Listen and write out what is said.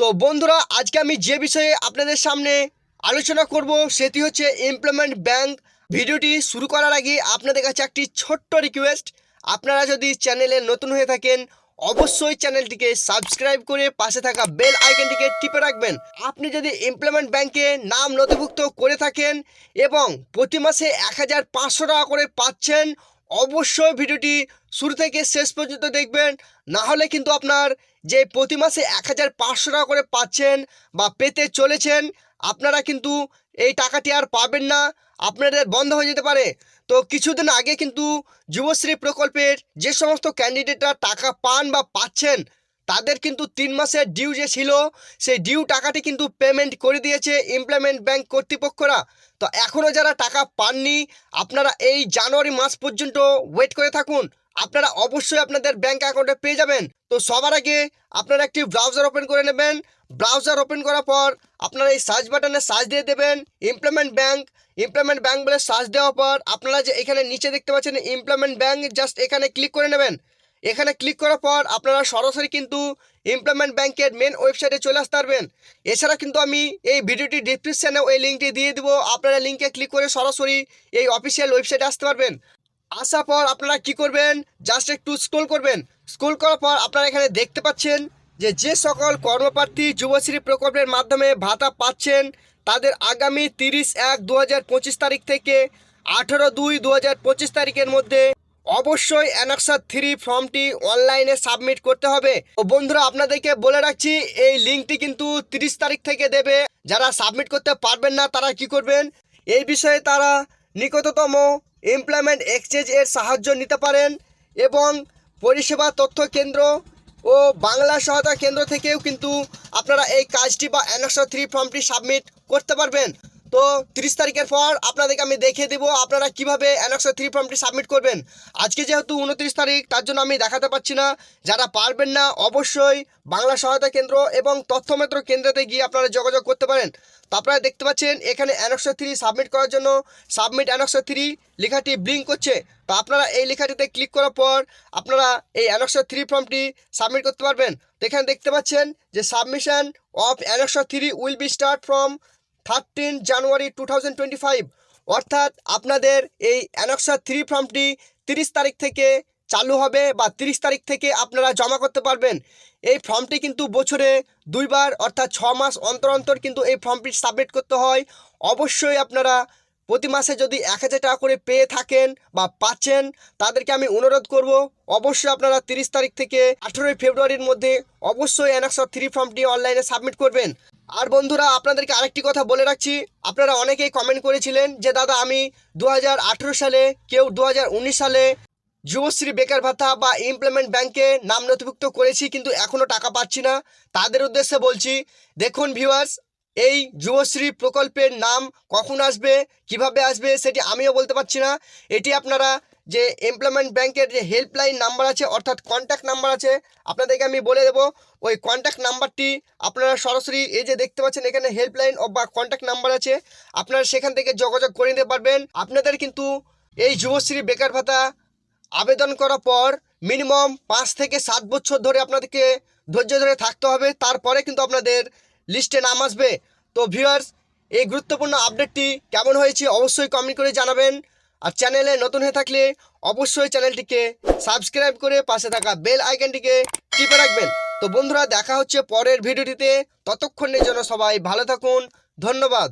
তো বন্ধুরা, আজকে আমি যে বিষয়ে আপনাদের সামনে আলোচনা করব সেটি হচ্ছে এমপ্লয়মেন্ট ব্যাংক ভিডিওটি শুরু করার আগে আপনাদের কাছে একটি ছোট্ট রিকোয়েস্ট আপনারা যদি চ্যানেলে নতুন হয়ে থাকেন, অবশ্যই চ্যানেলটিকে সাবস্ক্রাইব করে পাশে থাকা বেল আইকনটিকে টিপে রাখবেন। আপনি যদি এমপ্লয়মেন্ট ব্যাংকে নাম নথিভুক্ত করে থাকেন এবং প্রতি মাসে এক হাজার পাঁচশো টাকা করে পাচ্ছেন, অবশ্যই ভিডিওটি শুরু থেকে শেষ পর্যন্ত দেখবেন। না হলে কিন্তু আপনার যে প্রতি মাসে এক হাজার পাঁচশো টাকা করে পাচ্ছেন বা পেতে চলেছেন, আপনারা কিন্তু এই টাকাটি আর পাবেন না। আপনাদের বন্ধ হয়ে যেতে পারে। তো কিছুদিন আগে কিন্তু যুবশ্রী প্রকল্পের যে সমস্ত ক্যান্ডিডেটরা টাকা পান বা পাচ্ছেন, তাদের কিন্তু তিন মাসের ডিউ যে ছিল, সেই ডিউ টাকাটি কিন্তু পেমেন্ট করে দিয়েছে ইমপ্লয়মেন্ট ব্যাংক কর্তৃপক্ষরা। তো এখনও যারা টাকা পাননি, আপনারা এই জানুয়ারি মাস পর্যন্ত ওয়েট করে থাকুন। আপনারা অবশ্যই আপনাদের ব্যাঙ্ক অ্যাকাউন্টে পেয়ে যাবেন। তো সবার আগে আপনারা একটি ব্রাউজার ওপেন করে নেবেন। ব্রাউজার ওপেন করার পর আপনারা এই সার্চ বাটনে সার্চ দিয়ে দেবেন এমপ্লয়মেন্ট ব্যাঙ্ক এমপ্লয়মেন্ট ব্যাঙ্ক বলে সার্চ দেওয়ার পর আপনারা যে এখানে নিচে দেখতে পাচ্ছেন এমপ্লয়মেন্ট ব্যাঙ্ক জাস্ট এখানে ক্লিক করে নেবেন। এখানে ক্লিক করার পর আপনারা সরাসরি কিন্তু এমপ্লয়মেন্ট ব্যাংকের মেন ওয়েবসাইটে চলে আসতে পারবেন। এছাড়া কিন্তু আমি এই ভিডিওটি ডিসক্রিপশানে ওই লিঙ্কটি দিয়ে দেবো। আপনারা লিঙ্কে ক্লিক করে সরাসরি এই অফিসিয়াল ওয়েবসাইটে আসতে পারবেন। আসার পর আপনারা কি করবেন? জাস্ট একটু স্ক্রোল করবেন। স্ক্রোল করার পর আপনারা এখানে দেখতে পাচ্ছেন যে যে সকল কর্মপ্রার্থী যুবশ্রী প্রকল্পের মাধ্যমে ভাতা পাচ্ছেন, তাদের আগামী তিরিশ এক দু তারিখ থেকে আঠেরো দুই দু তারিখের মধ্যে অবশ্যই অ্যানাক্সার থ্রি ফর্মটি অনলাইনে সাবমিট করতে হবে। ও বন্ধুরা, আপনাদেরকে বলে রাখছি, এই লিঙ্কটি কিন্তু তিরিশ তারিখ থেকে দেবে। যারা সাবমিট করতে পারবেন না, তারা কি করবেন? এই বিষয়ে তারা নিকটতম এমপ্লয়মেন্ট এক্সচেঞ্জ এর সাহায্য নিতে পারেন এবং পরিষেবা তথ্য কেন্দ্র ও বাংলা সহায়তা কেন্দ্র থেকেও কিন্তু আপনারা এই কাজটি বা অ্যানাক্সার থ্রি ফর্মটি সাবমিট করতে পারবেন। তো তিরিশ তারিখের পর আপনাদেরকে আমি দেখিয়ে দেবো আপনারা কীভাবে অ্যানাক্সার থ্রি ফর্মটি সাবমিট করবেন। আজকে যেহেতু উনত্রিশ তারিখ, তার জন্য আমি দেখাতে পাচ্ছি না। যারা পারবেন না, অবশ্যই বাংলা সহায়তা কেন্দ্র এবং তথ্যমেত্র কেন্দ্রতে গিয়ে আপনারা যোগাযোগ করতে পারেন। তো আপনারা দেখতে পাচ্ছেন, এখানে অ্যানাক্সার থ্রি সাবমিট করার জন্য সাবমিট অ্যানাক্সার থ্রি লেখাটি ব্লিঙ্ক করছে। তো আপনারা এই লেখাটিতে ক্লিক করার পর আপনারা এই অ্যানাক্সার থ্রি ফর্মটি সাবমিট করতে পারবেন। তো এখানে দেখতে পাচ্ছেন যে submission of annexure three will be start from thirteen January two thousand twenty five অর্থাৎ আপনাদের এই অ্যানক্সা থ্রি ফর্মটি তিরিশ তারিখ থেকে চালু হবে বা তিরিশ তারিখ থেকে আপনারা জমা করতে পারবেন। এই ফর্মটি কিন্তু বছরে দুইবার অর্থাৎ ছ মাস অন্তর অন্তর কিন্তু এই ফর্মটি সাবমিট করতে হয়। অবশ্যই আপনারা প্রতি মাসে যদি এক হাজার টাকা করে পেয়ে থাকেন বা পাচ্ছেন, তাদেরকে আমি অনুরোধ করব, অবশ্যই আপনারা তিরিশ তারিখ থেকে আঠেরোই ফেব্রুয়ারির মধ্যে অবশ্যই অ্যানাক্সা থ্রি ফর্মটি অনলাইনে সাবমিট করবেন। আর বন্ধুরা, আপনাদেরকে আরেকটি কথা বলে রাখছি, আপনারা অনেকেই কমেন্ট করেছিলেন যে, দাদা, আমি দু হাজার আঠেরো সালে, কেউ দু হাজার উনিশ সালে যুবশ্রী বেকার ভাতা বা ইমপ্লয়মেন্ট ব্যাংকে নাম নথিভুক্ত করেছি, কিন্তু এখনও টাকা পাচ্ছি না। তাদের উদ্দেশ্যে বলছি, দেখুন ভিউয়ার্স এই যুবশ্রী প্রকল্পের নাম কখন আসবে, কীভাবে আসবে সেটি আমিও বলতে পারছি না। এটি আপনারা যে এমপ্লয়মেন্ট ব্যাংকের যে হেল্পলাইন নাম্বার আছে, অর্থাৎ কন্ট্যাক্ট নাম্বার আছে, আপনাদেরকে আমি বলে দেবো। ওই কন্ট্যাক্ট নাম্বারটি আপনারা সরাসরি এই যে দেখতে পাচ্ছেন, এখানে হেল্পলাইন বা কন্ট্যাক্ট নাম্বার আছে। আপনারা সেখান থেকে যোগাযোগ করে নিতে পারবেন। আপনাদের কিন্তু এই যুবশ্রী বেকার ভাতা আবেদন করার পর মিনিমাম পাঁচ থেকে সাত বছর ধরে আপনাদেরকে ধৈর্য ধরে থাকতে হবে। তারপরে কিন্তু আপনাদের লিস্টে নাম আসবে। তো ভিউয়ার্স এই গুরুত্বপূর্ণ আপডেটটি কেমন হয়েছে অবশ্যই কমেন্ট করে জানাবেন। আর চ্যানেলে নতুন হয়ে থাকলে অবশ্যই চ্যানেলটিকে সাবস্ক্রাইব করে পাশে থাকা বেল আইকনটিকে টিপে রাখবেন। তো বন্ধুরা, দেখা হচ্ছে পরের ভিডিওটিতে ততক্ষণের জন্য সবাই ভালো থাকুন। ধন্যবাদ।